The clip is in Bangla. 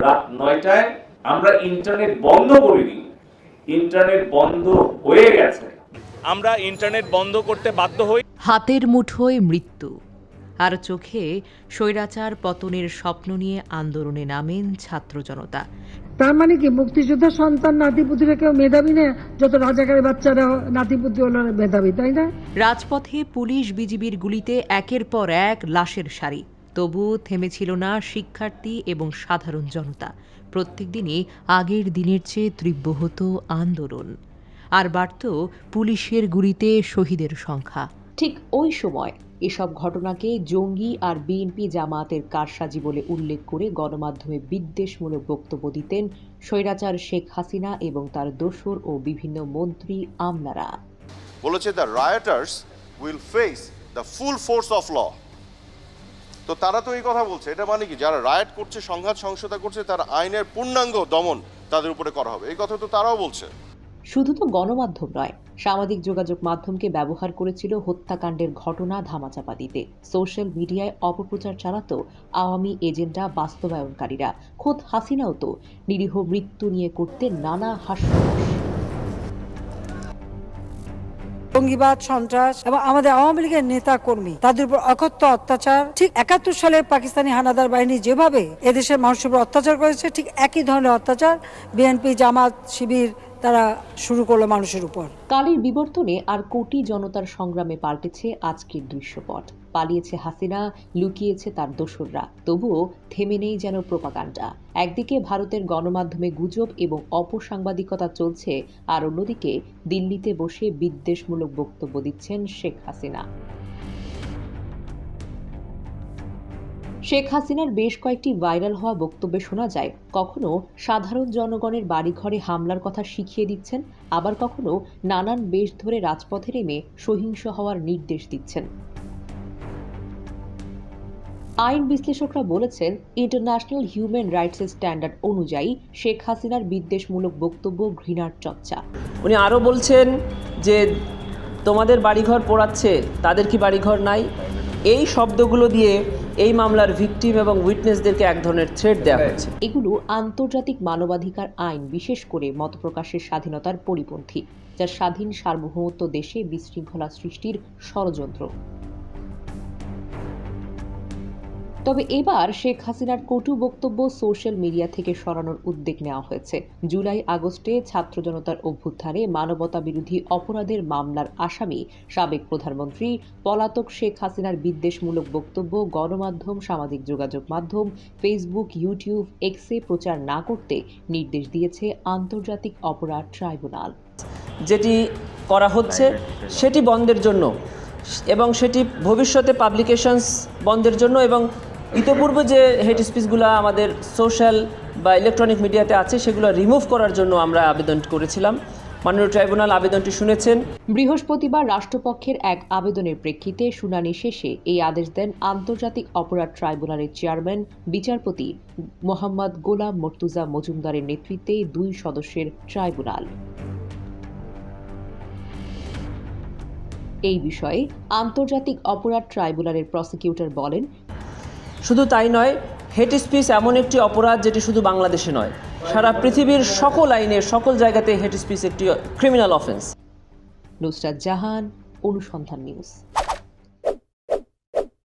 রাত নয়টায় আমরা ইন্টারনেট বন্ধ করিনি ইন্টারনেট বন্ধ হয়ে গেছে। আমরা ইন্টারনেট বন্ধ করতে বাধ্য হই। হাতের মুঠোয় মৃত্যু। আর চোখে স্বৈরাচার পতনের স্বপ্ন নিয়ে আন্দোলনে নামেন ছাত্র জনতা। তার মানে কি? মুক্তিযোদ্ধা সন্তান নাতিপুতিরা কেউ মেধাবী না? যত রাজাকারের বাচ্চারা নাতিপুতি হলো মেধাবী তাই না? রাজপথে পুলিশ বিজিবির গুলিতে একের পর এক লাশের সারি। তবুও থেমেছিল না শিক্ষার্থী এবং সাধারণ জনতা। প্রত্যেকদিনই আগের দিনের চেয়ে তীব্র হতো আন্দোলন। আর বাড়ত পুলিশের গুলিতে শহীদের সংখ্যা। ঠিক ওই সময় এসব ঘটনাকে জঙ্গি আর বিএনপি জামায়াতের কারসাজি বলে উল্লেখ করে গণমাধ্যমে বিদ্বেষমূলক বক্তব্য দিতেন স্বৈরাচার শেখ হাসিনা এবং তার দোসর ও বিভিন্ন মন্ত্রী আমলারা বলেছে the rioters will face the full force of law তো তারা তো এই কথা বলছে। এটা মানে কি? যারা রায়ট করছে, সংঘাত সংসদা করছে, তার আইনের পূর্ণাঙ্গ দমন তাদের উপরে করা হবে। এই কথা তো তারাও বলছে। শুধু তো গণমাধ্যম নয়, সামাজিক যোগাযোগ মাধ্যমকে ব্যবহার করেছিল হত্যাকাণ্ডের ঘটনা ধামাচাপা দিতে। সোশ্যাল মিডিয়ায় অপপ্রচার চালাতো আওয়ামী এজেন্ডা বাস্তবায়নকারীরা। খোদ হাসিনাও তো নিরীহ মৃত্যু নিয়ে করতে নানা হাস্যরস। জঙ্গিবাদ, সন্ত্রাস এবং আমাদের আওয়ামী লীগের নেতা কর্মী তাদের উপর অকথ্য অত্যাচার। ঠিক একাত্তর সালে পাকিস্তানি হানাদার বাহিনী যেভাবে এদেশের মানুষের উপর অত্যাচার করেছে, ঠিক একই ধরনের অত্যাচার বিএনপি জামাত শিবির তারা শুরু করল মানুষের উপর। কালের বিবর্তনে আর কোটি জনতার সংগ্রামে পাল্টেছে আজকের দৃশ্যপট। পালিয়েছে হাসিনা, লুকিয়েছে তার দোসররা। তবুও থেমে নেই যেন প্রপাগান্ডা। একদিকে ভারতের গণমাধ্যমে গুজব এবং অপসাংবাদিকতা চলছে, আর অন্যদিকে দিল্লিতে বসে বিদ্বেষমূলক বক্তব্য দিচ্ছেন শেখ হাসিনা। শেখ হাসিনার বেশ কয়েকটি ভাইরাল হওয়া বক্তব্যে শোনা যায়, কখনো সাধারণ জনগণের বাড়িঘরে হামলার কথা শিখিয়ে দিচ্ছেন, আবার কখনো নানান বেশ ধরে রাজপথে নেমে সহিংস হওয়ার নির্দেশ দিচ্ছেন। আইন বিশ্লেষকরা বলেছেন, ইন্টারন্যাশনাল হিউম্যান রাইটস স্ট্যান্ডার্ড অনুযায়ী শেখ হাসিনার বিদ্বেষমূলক বক্তব্য, ঘৃণার চর্চা। উনি আরও বলছেন যে, তোমাদের বাড়িঘর পোড়াচ্ছে, তাদের কি বাড়িঘর নাই? এই শব্দগুলো দিয়ে এই মামলার ভিকটিম এবং উইটনেসদেরকে এক ধরনের থ্রেড দেওয়া হয়েছে। এগুলো আন্তর্জাতিক মানবাধিকার আইন, বিশেষ করে মতপ্রকাশের স্বাধীনতার পরিপন্থী যা স্বাধীন সার্বভৌমত্ব দেশে বিশৃঙ্খলা সৃষ্টির ষড়যন্ত্র। তবে এবার শেখ হাসিনার কটু বক্তব্য সোশ্যাল মিডিয়া থেকে সরানোর উদ্যোগ নেওয়া হয়েছে। জুলাই আগস্টে ছাত্র জনতার অভ্যুত্থানে মানবতা বিরোধী অপরাধের মামলার আসামি সাবেক প্রধানমন্ত্রী পলাতক শেখ হাসিনার বিদ্বেষমূলক বক্তব্য, গণমাধ্যম, সামাজিক যোগাযোগ মাধ্যম, ফেসবুক, ইউটিউব, এক্সে প্রচার না করতে নির্দেশ দিয়েছে আন্তর্জাতিক অপরাধ ট্রাইব্যুনাল। যেটি করা হচ্ছে সেটি বন্ধের জন্য এবং সেটি ভবিষ্যতে পাবলিকেশনস বন্ধের জন্য এবং ইতোপূর্বে যে হেড স্পিচগুলো আমাদের সোশ্যাল বা ইলেকট্রনিক মিডিয়াতে আছে, সেগুলো রিমুভ করার জন্য আমরা আবেদন করেছিলাম। মাননীয় ট্রাইব্যুনাল আবেদনটি শুনেছেন। বৃহস্পতিবার রাষ্ট্রপক্ষের এক আবেদনের প্রেক্ষিতে শুনানি শেষে এই আদেশ দেন আন্তর্জাতিক অপরাধ ট্রাইব্যুনালের চেয়ারম্যান, বিচারপতি মোহাম্মদ গোলাম মর্তুজা মজুমদারের নেতৃত্বে দুই সদস্যের ট্রাইব্যুনাল। এই বিষয়ে আন্তর্জাতিক অপরাধ ট্রাইব্যুনালের প্রসিকিউটর বলেন শুধু তাই নয় হেট স্পিচ এমন একটি অপরাধ যেটি শুধু বাংলাদেশে নয়, সারা পৃথিবীর সকল আইনে, সকল জায়গাতে হেট স্পিচ একটি criminal offence Nusrat Jahan, Anusandhan news.